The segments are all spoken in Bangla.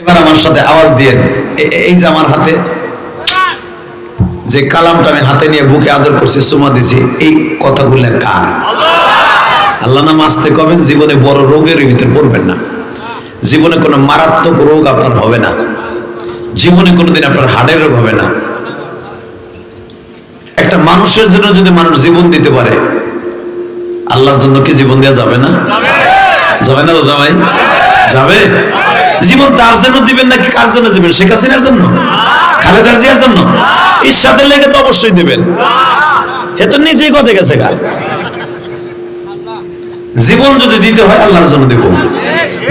এবার আমার সাথে আওয়াজ দিয়ে এই যে আমার হাতে যে কালামটা আমি হাতে নিয়ে বুকে আদর করছি, সুমা দিছি, এই কথাগুলো কার? আল্লাহ নাম আসতে কবেন? জীবনে বড় রোগের ভিতরে পড়বেন না। জীবনে কোনো মারাত্মক রোগ আপনার হবে না। জীবনে কোনোদিন আপনার হার্টের রোগ হবে না। একটা মানুষের জন্য যদি মানুষ জীবন দিতে পারে, আল্লাহর জন্য কি জীবন দেওয়া যাবে না? যাবে না দাদা ভাই যাবে? জীবন তার জন্য দিবেন নাকি কার জন্য দিবেন? শেখ হাসিনার জন্য? খালেদার জিয়ার জন্য? ঈশ্বরের লেগে তো অবশ্যই দিবেন। এ তো নিজেই কথা গেছে গা। জীবন যদি দিতে হয় আল্লাহর জন্য দেব।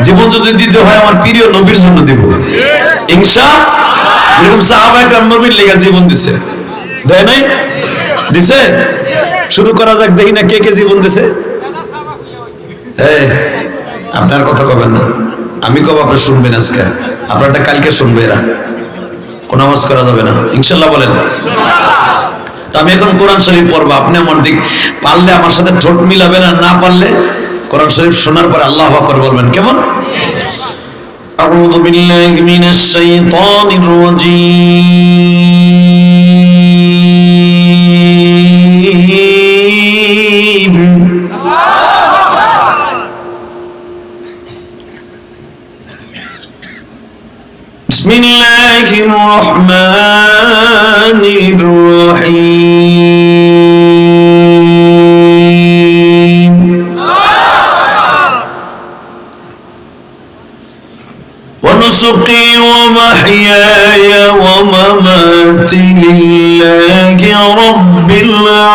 জীবন যদি দিতে হয় আমার প্রিয় নবীর জন্য দেব। ইংসা এরকম সাহাবাহিক নবীর লেগে জীবন দিছে। দেয় নাই? দিছে? শুরু করা যাক, দেখি না কে কে জীবন দিছে। আপনার কথা কবেন না। আমি কব আপনি শুনবেন আজকে আপনারটা কালকে শুনবে এরা কোন আওয়াজ করা যাবে না ইনশাল্লাহ বলেন তো আমি এখন কোরআন শরীফ পড়বো আপনি আমার দিক পারলে আমার সাথে ঠোঁট মিলাবেন আর না পারলে কোরআন শরীফ শোনার পর আল্লাহ আকবর বলবেন কেমন أعوذ بالله من الشيطان الرجيم ونسقي ومحياي ومماتي لله رب العالمين.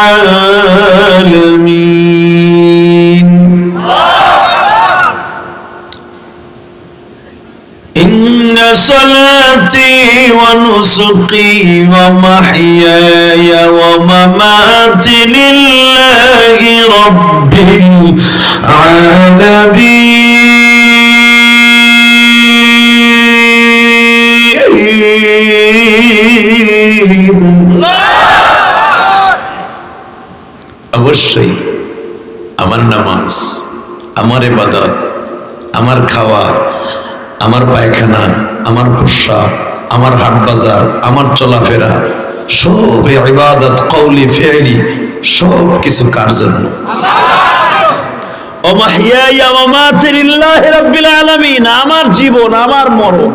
إن صلاتي ونسقي ومحياي ومماتي لله رب العالمين. অবশ্যই আমার নামাজ আমার ইবাদত আমার খাওয়া আমার পায়খানা আমার প্রস্রাব আমার হাট বাজার আমার চলাফেরা সব ইবাদত কৌলি ফেলি সব কিছু কার জন্য? আমার জীবন আমার মরণ।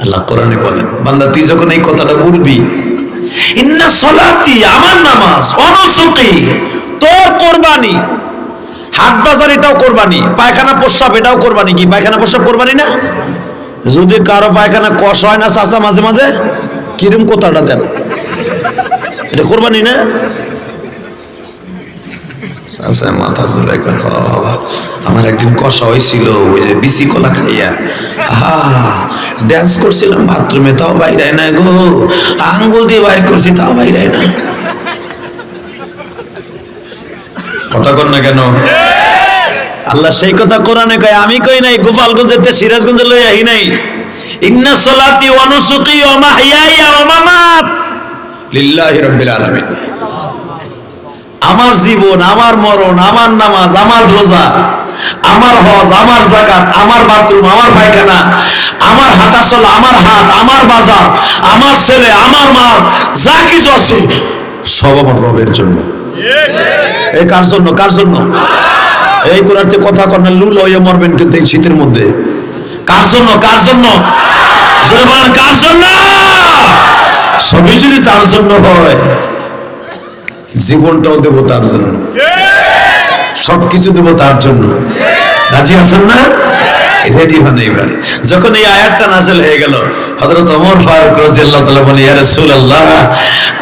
আল্লাহ কোরআনে বলেন বান্দা তুই যখন এই কথাটা বলবি আমার নামাজ তোর কোরবানি হাট বাজার এটাও কোরবানি, পায়খানা প্রস্রাব এটাও কোরবানি, কি পায়খানা প্রস্রাব কোরবানি না? যদি কারও পায়খানা কষ হয় না চাচা, মাঝে মাঝে, কিরম কোথাটা দেন? এটা কোরবানি না? মাথা আমার একদিন কষা হয়েছিল, ওই যে বিসি কলা খাইয়া। ড্যান্স করছিলাম বাথরুমে তাও বাইরে না গো। আঙ্গুল দিয়ে বাইর করছি, তাও বাইরে না কথা কর না কেন? আল্লাহ সেই কথা কোরআনে কয়, আমি কই নাই গোপালগঞ্জেতে সিরাজগঞ্জে লই আহি নাই। ইন্না সলাতি ওয়া নুসুকি ওয়া মাহইয়ায়া ওয়া মামাত। লিল্লাহি রাব্বিল আলামিন। আমার জীবন, আমার মরণ, আমার নামাজ, আমার রোজা হজ আমার জাকাত আমার বাথরুম আমার পায়খানা আমার হাঁটা চলা আমার হাত আমার বাজার আমার ছেলে আমার মা যা কিছু আছে সব আমার রবের জন্য। এই কার জন্য কার জন্য? এই কোরআনতে কথা মরবেন কিন্তু এই শীতের মধ্যে। কার জন্য কার জন্য? জোরে বলেন, কার জন্য? সবই যদি তার জন্য হয় জীবনটাও দেবো তার জন্য। সবকিছু দেবো তার জন্য। রাজি আছেন না? রেডি হন এবার যখন এই আয়াতটা নাজেল হয়ে গেল, হযরত ওমর ফারুক রাদিয়াল্লাহু তাআলা বলে ইয়া রাসূলুল্লাহ,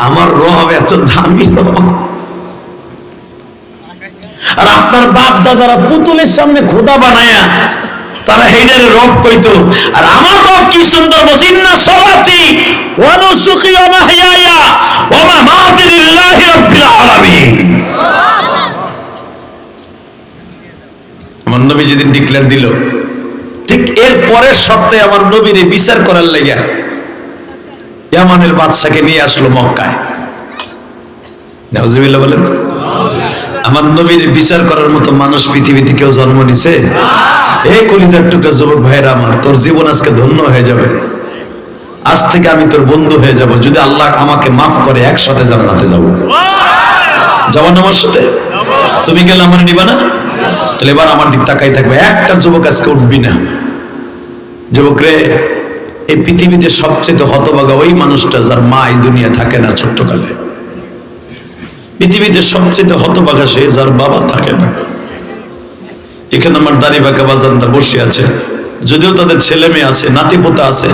আমার রব এত দামি রব। আর আপনার বাপ দাদারা পুতুলের সামনে খোদা বানায়া তারা হেডের রব কইতো, আর আমার রব কি সুন্দর বলছে ইন্না সলাতি ওয়া নুসুকি ওয়া মাহইয়ায়া ওয়া মামাতি লিল্লাহি রাব্বিল আলামিন। আমার নবী যেদিন ডিক্লেয়ার দিল, ঠিক এর পরের সপ্তাহে আমার নবীরে বিচার করার লেগে ইয়ামানের বাদশাকে নিয়ে আসলো মক্কায়। বলেন। আমার নবীর বিচার করার মতো মানুষ পৃথিবীতে কেউ জন্ম নিছে? এই কলিজার টুকা যুবক ভাইরা আমার, তোর জীবন আজকে ধন্য হয়ে যাবে। আজ থেকে আমি তোর বন্ধু হয়ে যাব। যদি আল্লাহ আমাকে মাফ করে, একসাথে জান্নাতে যাব। যাব না আমার সাথে? তুমি গেলে আমার নিবা না? তাহলে এবার আমার দিক তাকাই থাকবে, একটা যুবক আজকে উঠবি না। যুবক রে এই পৃথিবীতে সবচেয়ে হতভাগা ওই মানুষটা যার মা এই দুনিয়া থাকে না ছোট্টকালে। পৃথিবীতে সবচেয়ে হতভাগা সে যার বাবা থাকে না। এখানে আমার দাড়ি বাঁকা বাজানরা বসে আছে। যদিও তাদের ছেলে মেয়ে আছে, নাতি পোতা আছে,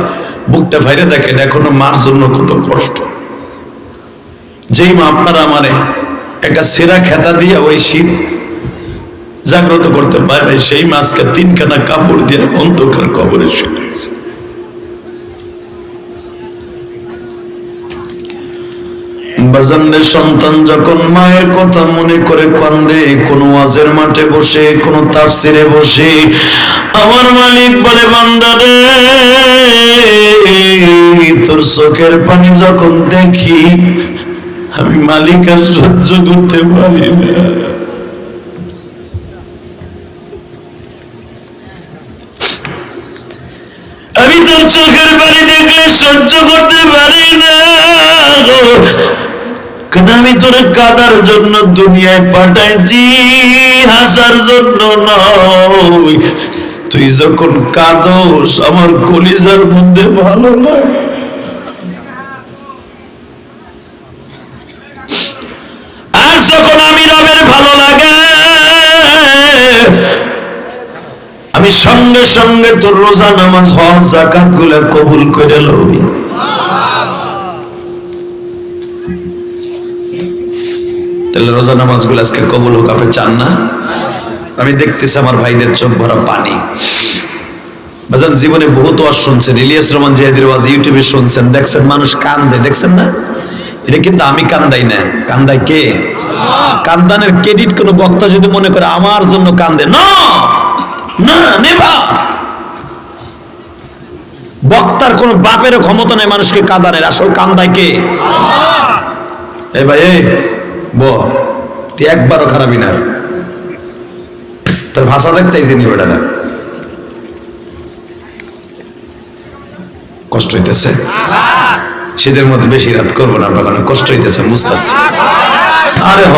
বুকটা ভাইরে দেখেন, এখনও মার জন্য কত কষ্ট। যেই মা আপনারা আমারে একটা সেরা খেতা দিয়ে ওই শীত জাগ্রত করতে পারে, সেই মাছকে তিনখানা কাপড় দিয়ে অন্ধকার কবরে শুয়ে সন্তান যখন মায়ের কথা মনে করে কান্দে, কোন ওয়াজের মাঠে বসে, কোন তাফসিরে বসে, আমার মালিক বলে, বান্দা রে, তোর চোখের পানি যখন দেখি, আমি মালিক আর সহ্য করতে পারি না। চোখের দেখলে সহ্য করতে পারি না। কারণ আমি তোর কাদার জন্য দুনিয়ায় পাঠাইছি? হাসার জন্য নয়। তুই যখন কাঁদোস, আমার কলিজার মধ্যে ভালো লাগে। সঙ্গে সঙ্গে তোর রোজা নামাজ হজ জাকাতগুলা কবুল করে লই। তাহলে রোজা নামাজগুলো আজকে কবুল হোক, আপনি চান না? আমি দেখতেছি আমার ভাইদের চোখ ভরা পানি। বাজান জীবনে বহুত ওয়াজ শুনছেন, ইলিয়াস রহমান জিয়াদির ওয়াজ ইউটিউবে শুনছেন। দেখছেন, মানুষ কান্দে, দেখছেন না? এটা কিন্তু আমি কান্দাই না। কান্দাই কে? কান্দানের ক্রেডিট কোন বক্তা যদি মনে করে, আমার জন্য কান্দে। না! না, নেবা। বক্তার কোন বাপের ক্ষমতা নেই মানুষকে কাঁদানের। আসল কান্দায় কে? এ ভাই ব, তুই একবারও খারাপই না। তোর ভাষা দেখতেইছি নি বেটা কষ্ট হইতেছে। শীতের মধ্যে বেশি রাত করব না, আমরা কারণ কষ্ট হইতেছে, বুঝতেছি। আরে হ।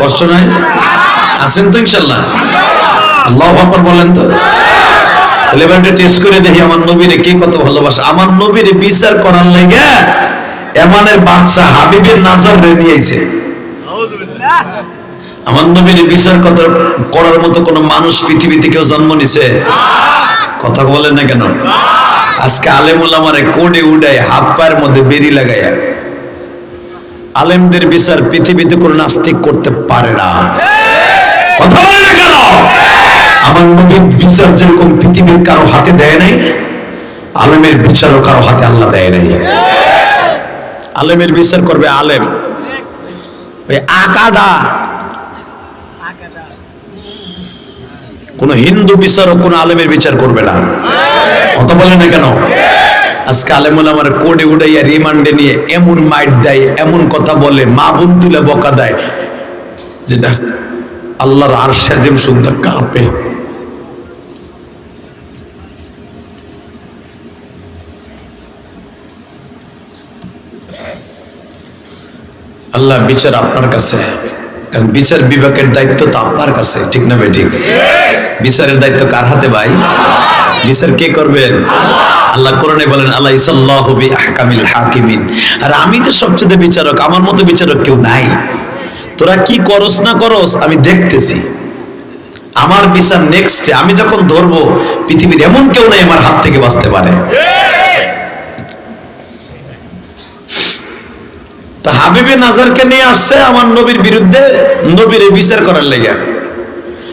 কষ্ট নাই? আছেন তো ইনশাল্লাহ? আল্লাহ আকবর বলেন তো? একটা টেস্ট করে দেখি আমার নবীরে কে কত ভালোবাসে। আমার নবীরে বিচার করার লাগে এমানের বাচ্চা হাবিবের নাজার রে নিয়েছে আমার নবীর বিচার কথা করার মতো কোন মানুষ পৃথিবীতে কেউ জন্ম নিছে? কথা বলেন না কেন? আজকে আলেমুল আমারে কোডে উড়ায় হাত পায়ের মধ্যে বেরি লাগাইয়া আলেমদের বিচার পৃথিবীতে কোনো নাস্তিক করতে পারে না। কথা বলে না কেন? আমার নবীর বিচার যেরকম পৃথিবীর কারও হাতে দেয় নাই, আলেমের বিচারও কারও হাতে আল্লাহ দেয় নাই। আলেমের বিচার করবে আলেম। ওই কোন হিন্দু বিচারক কোন আলেমের বিচার করবে না। কথা বলে না কেন? আজকে আলেমুল আমার কোডে উড়াইয়া রিমান্ডে নিয়ে এমন মাইট দেয়, এমন কথা বলে, মা বোন তুলে বকা দেয়, যেটা আল্লাহর আর সাজিম সুন্দর কাঁপে। আল্লাহ বিচার আপনার কাছে। কারণ বিচার বিভাগের দায়িত্ব তো আপনার কাছে, ঠিক না ঠিক। বিচারের দায়িত্ব কার হাতে ভাই? বিচার কে করবেন আল্লাহ কোরআনে বলেন আল্লাহ ইসাল্লাহ বি আহকামিল হাকিমিন। আর আমি তো সবচেয়ে বিচারক, আমার মতো বিচারক কেউ নাই। তোরা কি করস না করস, আমি দেখতেছি। আমার বিচার নেক্সট আমি যখন ধরবো, পৃথিবীর এমন কেউ নাই আমার হাত থেকে বাঁচতে পারে। হাবিবে নাজারকে নিয়ে আসছে আমার নবীর বিরুদ্ধে, নবীর বিচার করার লেগে।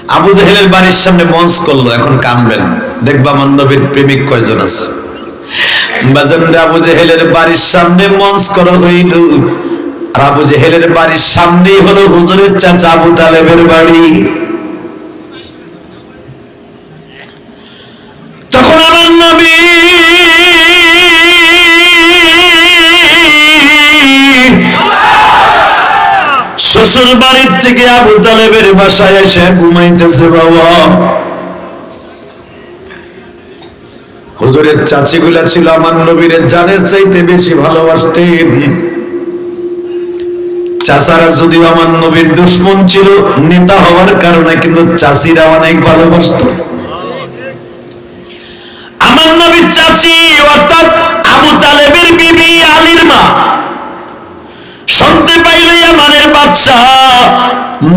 আবু জাহেলের বাড়ির সামনে মঞ্চ করল, এখন কানবেন। দেখবা আমার নবীর প্রেমিক কয়জন আছে। বাজানরে আবু জেহেলের বাড়ির সামনে মঞ্চ করা হইল। আর আবু জেহেলের বাড়ির সামনেই হলো হুজুরের চাচা আবু তালেবের বাড়ি। শ্বশুর বাড়ির থেকে আবু তালেবের বাসায় এসে ঘুমাইতেছে, বাবা। হুজুরের চাচিগুলা ছিল আমার নবীর জানের চাইতে বেশি ভালোবাসতেন। চাচারা যদিও আমার নবীর দুশ্মন ছিল, নেতা হওয়ার কারণে কিন্তু চাচিরা অনেক ভালোবাসত। আমার নবীর চাচি অর্থাৎ আবু তালেবের বিবি আলীর মা। শুনতে পাইলে আমাদের বাচ্চা।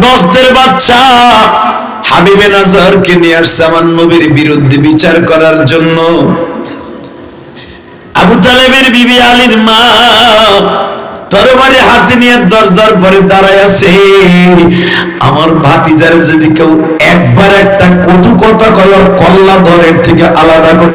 নস্তের বাচ্চা। হাবিবে নাজারকে নিয়ে আসছে আমার নবীর বিরুদ্ধে বিচার করার জন্য। আবু তালেবের বিবি আলীর মা তরবারি হাতে নিয়ে দরজার পরে দাঁড়ায় আছে। আমার ভাতিজারে যদি কেউ একবার একটা কটু কথা কয়, ওর কল্লা ধরের থেকে আলাদা করে